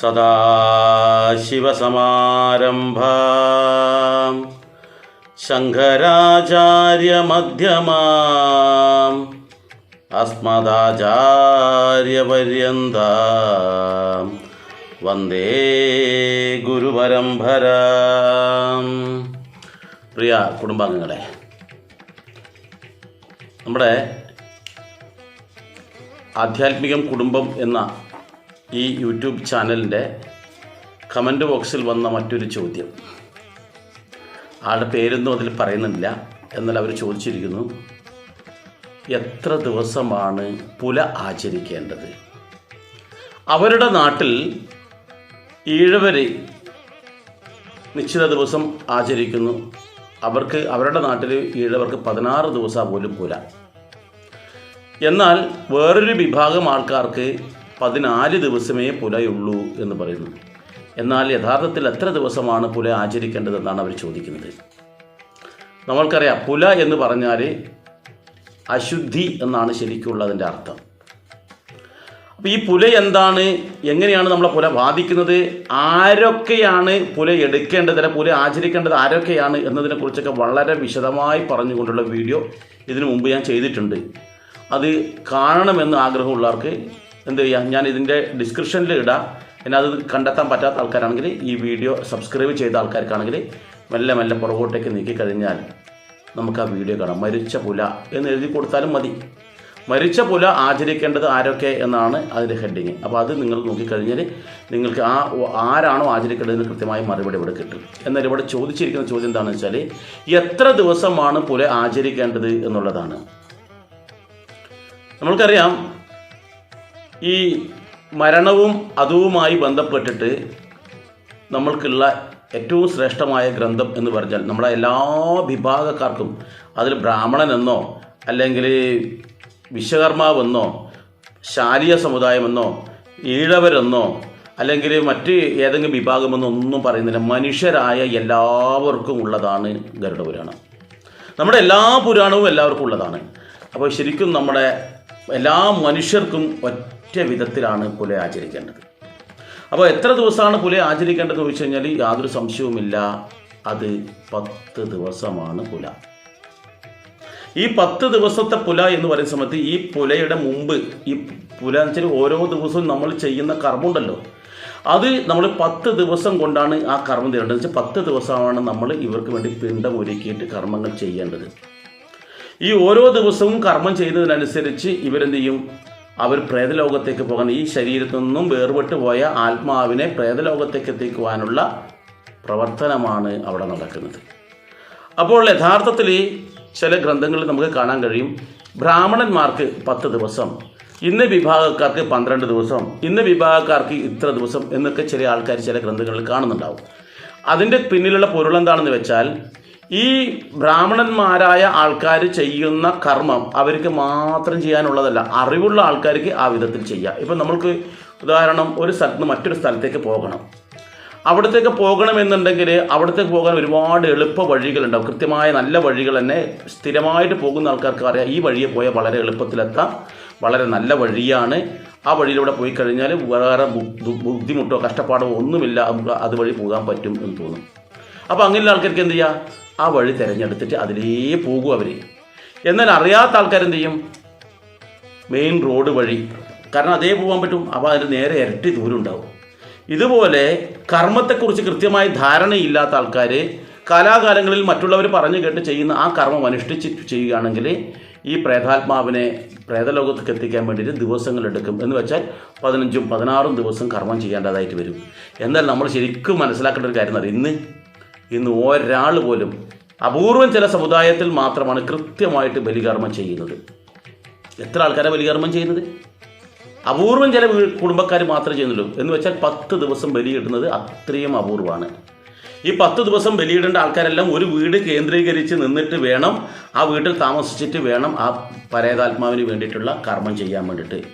സദാശിവസമാരംഭാം ശങ്കരാചാര്യമധ്യമാം അസ്മദാചാര്യപര്യന്ത. വന്ദേ ഗുരുപരമ്പരാം. പ്രിയ കുടുംബാംഗങ്ങളെ നമ്മുടെ ആധ്യാത്മികം കുടുംബം എന്ന ഈ യൂട്യൂബ് ചാനലിന്റെ കമന്റ് ബോക്സിൽ വന്ന മറ്റൊരു ചോദ്യം. ആളുടെ പേരൊന്നും അതിൽ പറയുന്നില്ല എന്നാൽ അവർ ചോദിച്ചിരിക്കുന്നു എത്ര ദിവസമാണ് പുല ആചരിക്കേണ്ടത്? അവരുടെ നാട്ടിൽ ഈഴവരെ നിശ്ചിത ദിവസം ആചരിക്കുന്നു. അവർക്ക് അവരുടെ നാട്ടിൽ ഈഴവർക്ക് പതിനാറ് ദിവസം പോലും പുല. എന്നാൽ വേറൊരു വിഭാഗം ആൾക്കാർക്ക് പതിനാല് ദിവസമേ പുലയുള്ളൂ എന്ന് പറയുന്നു. എന്നാൽ യഥാർത്ഥത്തിൽ എത്ര ദിവസമാണ് പുല ആചരിക്കേണ്ടതെന്നാണ് അവർ ചോദിക്കുന്നത്. നമ്മൾക്കറിയാം പുല എന്ന് പറഞ്ഞാൽ അശുദ്ധി എന്നാണ് ശരിക്കുള്ളതിന്റെ അർത്ഥം. അപ്പോൾ ഈ പുല എന്താണ്? എങ്ങനെയാണ് നമ്മളെ പുല ബാധിക്കുന്നത്? ആരൊക്കെയാണ് പുല എടുക്കേണ്ടത്? അല്ലെ പുല ആചരിക്കേണ്ടത് ആരൊക്കെയാണ് എന്നതിനെക്കുറിച്ചൊക്കെ വളരെ വിശദമായി പറഞ്ഞുകൊണ്ടുള്ള വീഡിയോ ഇതിനു മുമ്പ് ഞാൻ ചെയ്തിട്ടുണ്ട്. അത് കാണണമെന്ന് ആഗ്രഹമുള്ളവർക്ക് എന്ത് ചെയ്യാം ഞാൻ ഇതിന്റെ ഡിസ്ക്രിപ്ഷനിൽ ഇടാം. പിന്നെ അത് കണ്ടെത്താൻ പറ്റാത്ത ആൾക്കാരാണെങ്കിൽ ഈ വീഡിയോ സബ്സ്ക്രൈബ് ചെയ്ത ആൾക്കാർക്കാണെങ്കിൽ മെല്ലെ മെല്ലെ പുറകോട്ടേക്ക് നീക്കി കഴിഞ്ഞാൽ നമുക്ക് ആ വീഡിയോ കാണാം. മരിച്ച പുല എന്ന് എഴുതി കൊടുത്താലും മതി. മരിച്ച പുല ആചരിക്കേണ്ടത് ആരൊക്കെ എന്നാണ് അതിന്റെ ഹെഡിങ് അപ്പോൾ അത് നിങ്ങൾ നോക്കിക്കഴിഞ്ഞാൽ നിങ്ങൾക്ക് ആ ആരാണോ ആചരിക്കേണ്ടതിന് കൃത്യമായി മറുപടി ഇവിടെ കിട്ടും. എന്നാൽ ഇവിടെ ചോദിച്ചിരിക്കുന്ന ചോദ്യം എന്താണെന്ന് വെച്ചാൽ എത്ര ദിവസമാണ് പുല ആചരിക്കേണ്ടത് എന്നുള്ളതാണ്. നമ്മൾക്കറിയാം ഈ മരണവും അതുവുമായി ബന്ധപ്പെട്ടിട്ട് നമ്മൾക്കുള്ള ഏറ്റവും ശ്രേഷ്ഠമായ ഗ്രന്ഥം എന്ന് പറഞ്ഞാൽ നമ്മുടെ എല്ലാ വിഭാഗക്കാർക്കും അതിൽ ബ്രാഹ്മണനെന്നോ അല്ലെങ്കിൽ വിശ്വകർമാവെന്നോ ശാലിയ സമുദായമെന്നോ ഈഴവരെന്നോ അല്ലെങ്കിൽ മറ്റ് ഏതെങ്കിലും വിഭാഗമെന്നോ ഒന്നും പറയുന്നില്ല. മനുഷ്യരായ എല്ലാവർക്കും ഉള്ളതാണ് ഗരുഡപുരാണം. നമ്മുടെ എല്ലാ പുരാണവും എല്ലാവർക്കും ഉള്ളതാണ്. അപ്പോൾ ശരിക്കും നമ്മുടെ എല്ലാ മനുഷ്യർക്കും ഒറ്റ വിധത്തിലാണ് പുല ആചരിക്കേണ്ടത്. അപ്പോൾ എത്ര ദിവസമാണ് പുല ആചരിക്കേണ്ടതെന്ന് ചോദിച്ചു കഴിഞ്ഞാൽ യാതൊരു സംശയവുമില്ല. അത് പത്ത് ദിവസമാണ് പുല. ഈ പത്ത് ദിവസത്തെ പുല എന്ന് പറയുന്ന സമയത്ത് ഈ പുലയുടെ മുമ്പ് ഈ പുല എന്ന് വെച്ചാൽ ഓരോ ദിവസവും നമ്മൾ ചെയ്യുന്ന കർമ്മമുണ്ടല്ലോ. അത് നമ്മൾ പത്ത് ദിവസം കൊണ്ടാണ് ആ കർമ്മം ചെയ്യേണ്ടത് വെച്ചാൽ പത്ത് ദിവസമാണ് നമ്മൾ ഇവർക്ക് വേണ്ടി പിണ്ടം ഒരുക്കിയിട്ട് കർമ്മങ്ങൾ ചെയ്യേണ്ടത്. ഈ ഓരോ ദിവസവും കർമ്മം ചെയ്യുന്നതിനനുസരിച്ച് ഇവരെന്ത് ചെയ്യും? അവർ പ്രേതലോകത്തേക്ക് പോകാൻ ഈ ശരീരത്തിൽ നിന്നും വേർപെട്ട് പോയ ആത്മാവിനെ പ്രേതലോകത്തേക്ക് എത്തിക്കുവാനുള്ള പ്രവർത്തനമാണ് അവിടെ നടക്കുന്നത്. അപ്പോൾ യഥാർത്ഥത്തിൽ ചില ഗ്രന്ഥങ്ങളിൽ നമുക്ക് കാണാൻ കഴിയും. ബ്രാഹ്മണന്മാർക്ക് പത്ത് ദിവസം ഇന്ന് വിഭാഗക്കാർക്ക് പന്ത്രണ്ട് ദിവസം ഇന്ന് വിഭാഗക്കാർക്ക് ഇത്ര ദിവസം എന്നൊക്കെ ചില ആൾക്കാർ ചില ഗ്രന്ഥങ്ങളിൽ കാണുന്നുണ്ടാവും. അതിന്റെ പിന്നിലുള്ള പൊരുളെന്താണെന്ന് വെച്ചാൽ ഈ ബ്രാഹ്മണന്മാരായ ആൾക്കാർ ചെയ്യുന്ന കർമ്മം അവർക്ക് മാത്രം ചെയ്യാനുള്ളതല്ല അറിവുള്ള ആൾക്കാർക്ക് ആ വിധത്തിൽ ചെയ്യാം. ഇപ്പം നമ്മൾക്ക് ഉദാഹരണം ഒരു സ്ഥലത്ത് മറ്റൊരു സ്ഥലത്തേക്ക് പോകണം. അവിടത്തേക്ക് പോകണമെന്നുണ്ടെങ്കിൽ അവിടത്തേക്ക് പോകാൻ ഒരുപാട് എളുപ്പ വഴികളുണ്ടാവും. കൃത്യമായ നല്ല വഴികൾ തന്നെ സ്ഥിരമായിട്ട് പോകുന്ന ആൾക്കാർക്ക് അറിയാം. ഈ വഴിയെ പോയാൽ വളരെ എളുപ്പത്തിലെത്താം. വളരെ നല്ല വഴിയാണ്. ആ വഴിയിലൂടെ പോയി കഴിഞ്ഞാൽ വേറെ ബുദ്ധിമുട്ടോ കഷ്ടപ്പാടോ ഒന്നുമില്ല. നമുക്ക് അതുവഴി പോകാൻ പറ്റും എന്ന് തോന്നും. അപ്പോൾ അങ്ങനെയുള്ള ആൾക്കാർക്ക് എന്ത് ചെയ്യുക ആ വഴി തിരഞ്ഞെടുത്തിട്ട് അതിലേ പോകും അവർ എന്നാൽ അറിയാത്ത ആൾക്കാർ ആൾക്കാരെന്ത് ചെയ്യും? മെയിൻ റോഡ് വഴി. കാരണം അതേ പോകാൻ പറ്റും. അപ്പോൾ അതിന് നേരെ ഇരട്ടി ദൂരം ഉണ്ടാവും. ഇതുപോലെ കർമ്മത്തെക്കുറിച്ച് കൃത്യമായി ധാരണയില്ലാത്ത ആൾക്കാർ കാലാകാലങ്ങളിൽ മറ്റുള്ളവർ പറഞ്ഞു കേട്ട് ചെയ്യുന്ന ആ കർമ്മം അനുഷ്ഠിച്ച് ചെയ്യുകയാണെങ്കിൽ ഈ പ്രേതാത്മാവിനെ പ്രേതലോകത്തേക്ക് എത്തിക്കാൻ വേണ്ടിയിട്ട് ദിവസങ്ങളെടുക്കും എന്ന് വെച്ചാൽ പതിനഞ്ചും പതിനാറും ദിവസം കർമ്മം ചെയ്യേണ്ടതായിട്ട് വരും. എന്നാൽ നമ്മൾ ശരിക്കും മനസ്സിലാക്കേണ്ട ഒരു കാര്യം എന്ന് ഇന്ന് ഇന്ന് ഒരാൾ പോലും അപൂർവം ചില സമുദായത്തിൽ മാത്രമാണ് കൃത്യമായിട്ട് ബലികർമ്മം ചെയ്യുന്നത്. എത്ര ആൾക്കാരെ ബലികർമ്മം ചെയ്യുന്നത്? അപൂർവം ചില കുടുംബക്കാർ മാത്രമേ ചെയ്യുന്നുള്ളൂ. എന്ന് വെച്ചാൽ പത്ത് ദിവസം ബലി കിട്ടുന്നത് അത്രയും അപൂർവമാണ്. ഈ പത്ത് ദിവസം ബലിയിടേണ്ട ആൾക്കാരെല്ലാം ഒരു വീട് കേന്ദ്രീകരിച്ച് നിന്നിട്ട് വേണം ആ വീട്ടിൽ താമസിച്ചിട്ട് വേണം ആ പരേതാത്മാവിന് വേണ്ടിയിട്ടുള്ള കർമ്മം ചെയ്യാൻ വേണ്ടിയിട്ട്.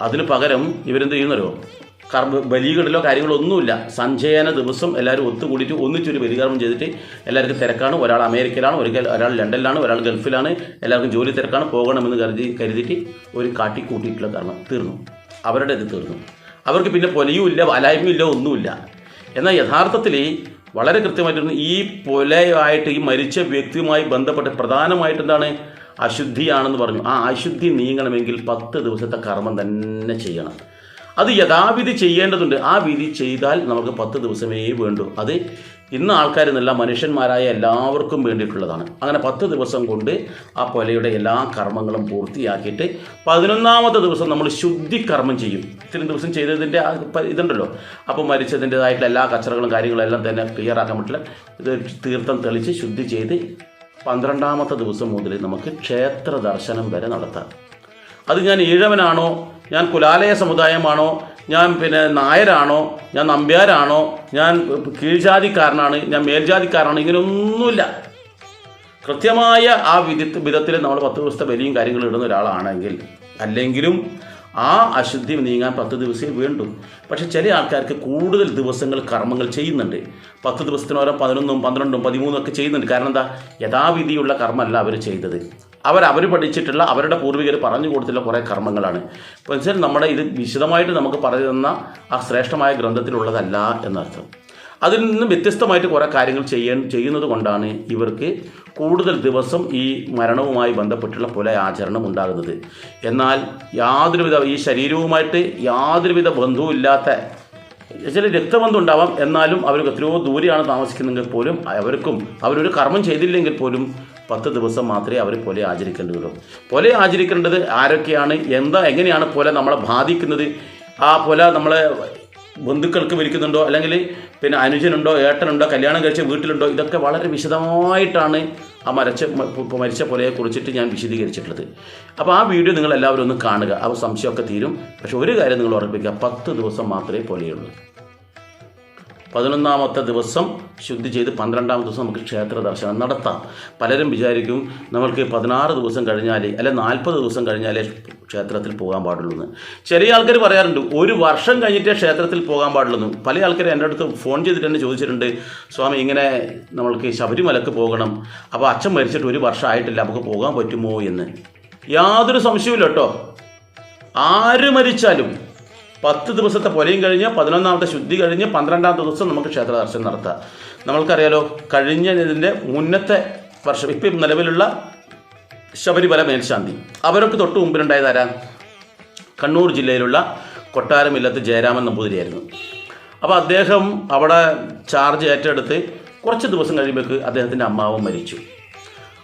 അതിന് പകരം ഇവരെന്ത് ചെയ്യുന്നല്ലോ കർമ്മ ബലികളിലോ കാര്യങ്ങളോ ഒന്നുമില്ല. സഞ്ചയന ദിവസം എല്ലാവരും ഒത്തുകൂടിയിട്ട് ഒന്നിച്ചൊരു ബലികർമ്മം ചെയ്തിട്ട് എല്ലാവർക്കും തിരക്കാണ്. ഒരാൾ അമേരിക്കയിലാണ് ഒരിക്കൽ ഒരാൾ ലണ്ടനിലാണ് ഒരാൾ ഗൾഫിലാണ്. എല്ലാവർക്കും ജോലി തിരക്കാണ്. പോകണമെന്ന് കരുതി കരുതിയിട്ട് ഒരു കാട്ടി കൂട്ടിയിട്ടുള്ള കാരണം തീർന്നു. അവരുടെ ഇത് തീർന്നു. അവർക്ക് പിന്നെ പൊലയും ഇല്ല വലായ്മയും ഇല്ല ഒന്നുമില്ല. എന്നാൽ യഥാർത്ഥത്തിൽ വളരെ കൃത്യമായിട്ട് ഈ പൊലയായിട്ട് ഈ മരിച്ച വ്യക്തിയുമായി ബന്ധപ്പെട്ട് പ്രധാനമായിട്ട് എന്താണ് അശുദ്ധിയാണെന്ന് പറഞ്ഞു. ആ അശുദ്ധി നീങ്ങണമെങ്കിൽ പത്ത് ദിവസത്തെ കർമ്മം തന്നെ ചെയ്യണം. അത് യഥാവിധി ചെയ്യേണ്ടതുണ്ട്. ആ വിധി ചെയ്താൽ നമുക്ക് പത്ത് ദിവസമേ വേണ്ടൂ. അത് ഇന്ന് ആൾക്കാരെന്നല്ല മനുഷ്യന്മാരായ എല്ലാവർക്കും വേണ്ടിയിട്ടുള്ളതാണ്. അങ്ങനെ പത്ത് ദിവസം കൊണ്ട് ആ കൊലയുടെ എല്ലാ കർമ്മങ്ങളും പൂർത്തിയാക്കിയിട്ട് പതിനൊന്നാമത്തെ ദിവസം നമ്മൾ ശുദ്ധി കർമ്മം ചെയ്യും. ഇത്രയും ദിവസം ചെയ്തതിന്റെ ഇതുണ്ടല്ലോ. അപ്പോൾ മരിച്ചതിന്റെതായിട്ടുള്ള എല്ലാ കച്ചറകളും കാര്യങ്ങളും എല്ലാം തന്നെ ക്ലിയർ ആക്കാൻ പറ്റില്ല. ഇത് തീർത്ഥം തെളിച്ച് ശുദ്ധി ചെയ്ത് പന്ത്രണ്ടാമത്തെ ദിവസം മുതൽ നമുക്ക് ക്ഷേത്ര ദർശനം വരെ നടത്താം. അത് ഞാൻ ഈഴവനാണോ ഞാൻ കുലാലയ സമുദായമാണോ? ഞാൻ പിന്നെ നായരാണോ? ഞാൻ നമ്പ്യാരാണോ? ഞാൻ കീഴ്ജാതിക്കാരനാണ് ഞാൻ മേൽജാതിക്കാരനാണ് ഇങ്ങനെയൊന്നുമില്ല. കൃത്യമായ ആ വിധ വിധത്തിൽ നമ്മൾ പത്ത് ദിവസത്തെ ബലിയും കാര്യങ്ങൾ ഇടുന്ന ഒരാളാണെങ്കിൽ അല്ലെങ്കിലും ആ അശുദ്ധി നീങ്ങാൻ പത്ത് ദിവസമേ വേണ്ടു. പക്ഷേ ചില ആൾക്കാർക്ക് കൂടുതൽ ദിവസങ്ങൾ കർമ്മങ്ങൾ ചെയ്യുന്നുണ്ട്. പത്ത് ദിവസത്തിനോരോ പതിനൊന്നും പന്ത്രണ്ടും പതിമൂന്നും ഒക്കെ ചെയ്യുന്നുണ്ട്. കാരണം എന്താ? യഥാവിധിയുള്ള കർമ്മമല്ല അവർ ചെയ്തത്. അവർ അവർ പഠിച്ചിട്ടുള്ള അവരുടെ പൂർവികർ പറഞ്ഞു കൊടുത്തിട്ടുള്ള കുറേ കർമ്മങ്ങളാണ്. അപ്പോൾ വെച്ചാൽ നമ്മുടെ ഇത് വിശദമായിട്ട് നമുക്ക് പറഞ്ഞു തന്ന ആ ശ്രേഷ്ഠമായ ഗ്രന്ഥത്തിലുള്ളതല്ല എന്നർത്ഥം. അതിൽ നിന്ന് വ്യത്യസ്തമായിട്ട് കുറേ കാര്യങ്ങൾ ചെയ്യാൻ ചെയ്യുന്നത് കൊണ്ടാണ് ഇവർക്ക് കൂടുതൽ ദിവസം ഈ മരണവുമായി ബന്ധപ്പെട്ടുള്ള പുല ആചരണം ഉണ്ടാകുന്നത്. എന്നാൽ യാതൊരുവിധ ഈ ശരീരവുമായിട്ട് യാതൊരുവിധ ബന്ധവും ഇല്ലാത്ത ചില രക്തബന്ധം ഉണ്ടാവാം. എന്നാലും അവർക്ക് എത്രയോ ദൂരെയാണ് താമസിക്കുന്നതെങ്കിൽ പോലും അവർക്കും അവരൊരു കർമ്മം ചെയ്തില്ലെങ്കിൽ പോലും പത്ത് ദിവസം മാത്രമേ അവർ പൊല ആചരിക്കേണ്ടതുള്ളൂ പൊല ആചരിക്കേണ്ടത് ആരൊക്കെയാണ്? എന്താ എങ്ങനെയാണ് പൊല നമ്മളെ ബാധിക്കുന്നത്? ആ പൊല നമ്മളെ ബന്ധുക്കൾക്ക് വിളിക്കുന്നുണ്ടോ അല്ലെങ്കിൽ പിന്നെ അനുജനുണ്ടോ ഏട്ടനുണ്ടോ കല്യാണം കഴിച്ച വീട്ടിലുണ്ടോ? ഇതൊക്കെ വളരെ വിശദമായിട്ടാണ് ആ മരച്ച മരിച്ച പൊലയെ കുറിച്ചിട്ട് ഞാൻ വിശദീകരിച്ചിട്ടുള്ളത്. അപ്പോൾ ആ വീഡിയോ നിങ്ങൾ എല്ലാവരും ഒന്ന് കാണുക. ആ സംശയമൊക്കെ തീരും. പക്ഷെ ഒരു കാര്യം നിങ്ങൾ ഉറപ്പിക്കുക. പത്ത് ദിവസം മാത്രമേ പൊലയുള്ളൂ. പതിനൊന്നാമത്തെ ദിവസം ശുദ്ധി ചെയ്ത് പന്ത്രണ്ടാമത്തെ ദിവസം നമുക്ക് ക്ഷേത്ര ദർശനം നടത്താം. പലരും വിചാരിക്കും നമ്മൾക്ക് പതിനാറ് ദിവസം കഴിഞ്ഞാൽ അല്ലെ നാൽപ്പത് ദിവസം കഴിഞ്ഞാലേ ക്ഷേത്രത്തിൽ പോകാൻ പാടുള്ളൂ എന്ന്. ചെറിയ ആൾക്കാർ പറയാറുണ്ട് ഒരു വർഷം കഴിഞ്ഞിട്ടേ ക്ഷേത്രത്തിൽ പോകാൻ പാടുള്ളൂ പല ആൾക്കാർ എന്റെ അടുത്ത് ഫോൺ ചെയ്തിട്ട് തന്നെ ചോദിച്ചിട്ടുണ്ട് സ്വാമി ഇങ്ങനെ നമ്മൾക്ക് ശബരിമലക്ക് പോകണം. അപ്പോൾ അച്ഛൻ മരിച്ചിട്ട് ഒരു വർഷം ആയിട്ടില്ല നമുക്ക് പോകാൻ പറ്റുമോ? എന്ന്. യാതൊരു സംശയമില്ല കേട്ടോ. ആര് മരിച്ചാലും പത്ത് ദിവസത്തെ പൊലയും കഴിഞ്ഞ് പതിനൊന്നാമത്തെ ശുദ്ധി കഴിഞ്ഞ് പന്ത്രണ്ടാമത്തെ ദിവസം നമുക്ക് ക്ഷേത്ര ദർശനം നടത്താം. നമ്മൾക്കറിയാലോ കഴിഞ്ഞ ഇതിന്റെ മുന്നത്തെ വർഷം ഇപ്പം നിലവിലുള്ള ശബരിമല മേൽശാന്തി. അവരൊക്കെ തൊട്ട് മുമ്പിലുണ്ടായതാരാ കണ്ണൂർ ജില്ലയിലുള്ള കൊട്ടാരമില്ലത്ത് ജയരാമൻ നമ്പൂതിരിയായിരുന്നു അപ്പോൾ അദ്ദേഹം അവിടെ ചാർജ് ഏറ്റെടുത്ത് കുറച്ച് ദിവസം കഴിയുമ്പോഴേക്ക് അദ്ദേഹത്തിന്റെ അമ്മാവും മരിച്ചു.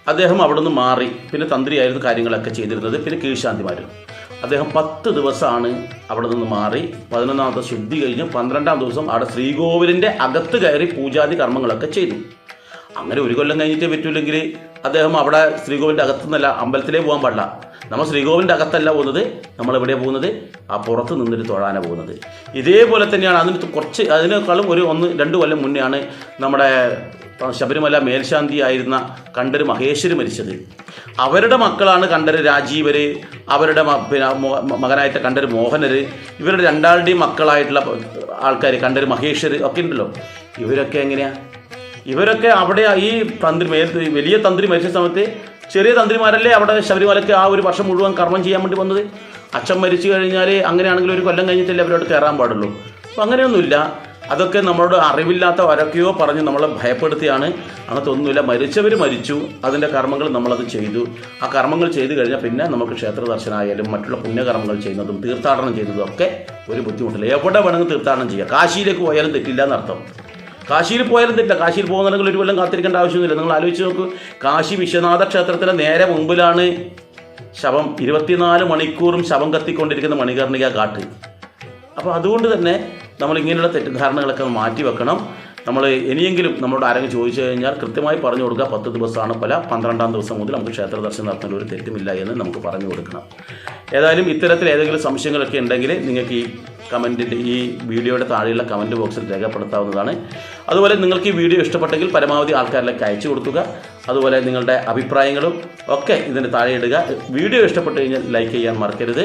അദ്ദേഹം അവിടെ നിന്ന് മാറി പിന്നെ തന്ത്രിയായിരുന്നു കാര്യങ്ങളൊക്കെ ചെയ്തിരുന്നത് പിന്നെ കീഴ്ശാന്തിമാരും. അദ്ദേഹം പത്ത് ദിവസമാണ് അവിടെ നിന്ന് മാറി. പതിനൊന്നാമത്തെ ശുദ്ധി കഴിഞ്ഞ് പന്ത്രണ്ടാം ദിവസം അവിടെ ശ്രീകോവിലിന്റെ അകത്ത് കയറി പൂജാതി കർമ്മങ്ങളൊക്കെ ചെയ്തു. അങ്ങനെ ഒരു കൊല്ലം കഴിഞ്ഞിട്ടേ പറ്റൂലെങ്കിൽ അദ്ദേഹം അവിടെ ശ്രീകോവിലിന്റെ അകത്തുനിന്നല്ല അമ്പലത്തിലേ പോകാൻ പാടില്ല. നമ്മൾ ശ്രീകോവിലിന്റെ അകത്തല്ല പോകുന്നത് നമ്മൾ എവിടെയാണ് പോകുന്നത്? ആ പുറത്ത് നിന്നിട്ട് തൊഴാനാണ് പോകുന്നത്. ഇതേപോലെ തന്നെയാണ് അതിന് കുറച്ച് അതിനേക്കാളും ഒരു ഒന്ന് രണ്ട് കൊല്ലം മുന്നെയാണ് നമ്മുടെ ശബരിമല മേൽശാന്തി ആയിരുന്ന കണ്ടര് മഹേശ്വരി മരിച്ചത്. അവരുടെ മക്കളാണ് കണ്ടര് രാജീവര് അവരുടെ മകനായിട്ട് കണ്ടര് മോഹനര് ഇവരുടെ രണ്ടാളുടെയും മക്കളായിട്ടുള്ള ആൾക്കാർ കണ്ടര് മഹേശ്വര് ഒക്കെ ഉണ്ടല്ലോ. ഇവരൊക്കെ എങ്ങനെയാ? ഇവരൊക്കെ അവിടെ ഈ തന്ത്രി വലിയ തന്ത്രി മരിച്ച സമയത്ത് ചെറിയ തന്ത്രിമാരല്ലേ അവിടെ ശബരിമലയ്ക്ക് ആ ഒരു വർഷം മുഴുവൻ കർമ്മം ചെയ്യാൻ വേണ്ടി വന്നത്? അച്ഛൻ മരിച്ചു കഴിഞ്ഞാൽ അങ്ങനെയാണെങ്കിൽ ഒരു കൊല്ലം കഴിഞ്ഞിട്ടല്ലേ അവരോട് കയറാൻ പാടുള്ളൂ. അപ്പോൾ അങ്ങനെയൊന്നുമില്ല. അതൊക്കെ നമ്മളോട് അറിവില്ലാത്ത ആരൊക്കെയോ പറഞ്ഞ് നമ്മളെ ഭയപ്പെടുത്തിയാണ്. അങ്ങനത്തെ ഒന്നുമില്ല. മരിച്ചവർ മരിച്ചു. അതിന്റെ കർമ്മങ്ങൾ നമ്മളത് ചെയ്തു. ആ കർമ്മങ്ങൾ ചെയ്തു കഴിഞ്ഞാൽ പിന്നെ നമുക്ക് ക്ഷേത്ര ദർശനമായാലും മറ്റുള്ള പുണ്യകർമ്മങ്ങൾ ചെയ്യുന്നതും തീർത്ഥാടനം ചെയ്യുന്നതും ഒക്കെ ഒരു ബുദ്ധിമുട്ടില്ല. എവിടെ വേണമെങ്കിൽ തീർത്ഥാടനം ചെയ്യാം. കാശിയിലേക്ക് പോയാലും തെറ്റില്ല എന്നർത്ഥം. കാശിയിൽ പോയാലും തെറ്റില്ല. കാശിയിൽ പോകുന്നുണ്ടെങ്കിൽ ഒരു കൊല്ലം കാത്തിരിക്കേണ്ട ആവശ്യമൊന്നുമില്ല. നിങ്ങൾ ആലോചിച്ച് നോക്കൂ. കാശി വിശ്വനാഥ ക്ഷേത്രത്തിന്റെ നേരെ മുമ്പിലാണ് ശവം. ഇരുപത്തിനാല് മണിക്കൂറും ശവം കത്തിക്കൊണ്ടിരിക്കുന്ന മണികർണിക കാട്ട്. അപ്പോൾ അതുകൊണ്ട് തന്നെ നമ്മൾ ഇങ്ങനെയുള്ള തെറ്റിദ്ധാരണകളൊക്കെ മാറ്റി വെക്കണം. നമ്മൾ ഇനിയെങ്കിലും നമ്മളോട് ആരെങ്കിലും ചോദിച്ചു കഴിഞ്ഞാൽ കൃത്യമായി പറഞ്ഞു കൊടുക്കുക. പത്ത് ദിവസമാണ് പല പന്ത്രണ്ടാം ദിവസം മുതൽ നമുക്ക് ക്ഷേത്ര ദർശനം നടത്തുന്ന ഒരു തെറ്റുമില്ല എന്ന് നമുക്ക് പറഞ്ഞു കൊടുക്കണം. ഏതായാലും ഇത്തരത്തിൽ ഏതെങ്കിലും സംശയങ്ങളൊക്കെ ഉണ്ടെങ്കിൽ നിങ്ങൾക്ക് ഈ കമന്റിന്റെ ഈ വീഡിയോയുടെ താഴെയുള്ള കമന്റ് ബോക്സിൽ രേഖപ്പെടുത്താവുന്നതാണ്. അതുപോലെ നിങ്ങൾക്ക് ഈ വീഡിയോ ഇഷ്ടപ്പെട്ടെങ്കിൽ പരമാവധി ആൾക്കാരിലേക്ക് അയച്ചു കൊടുക്കുക. അതുപോലെ നിങ്ങളുടെ അഭിപ്രായങ്ങളും ഒക്കെ ഇതിന്റെ താഴെ ഇടുക. വീഡിയോ ഇഷ്ടപ്പെട്ടു കഴിഞ്ഞാൽ ലൈക്ക് ചെയ്യാൻ മറക്കരുത്.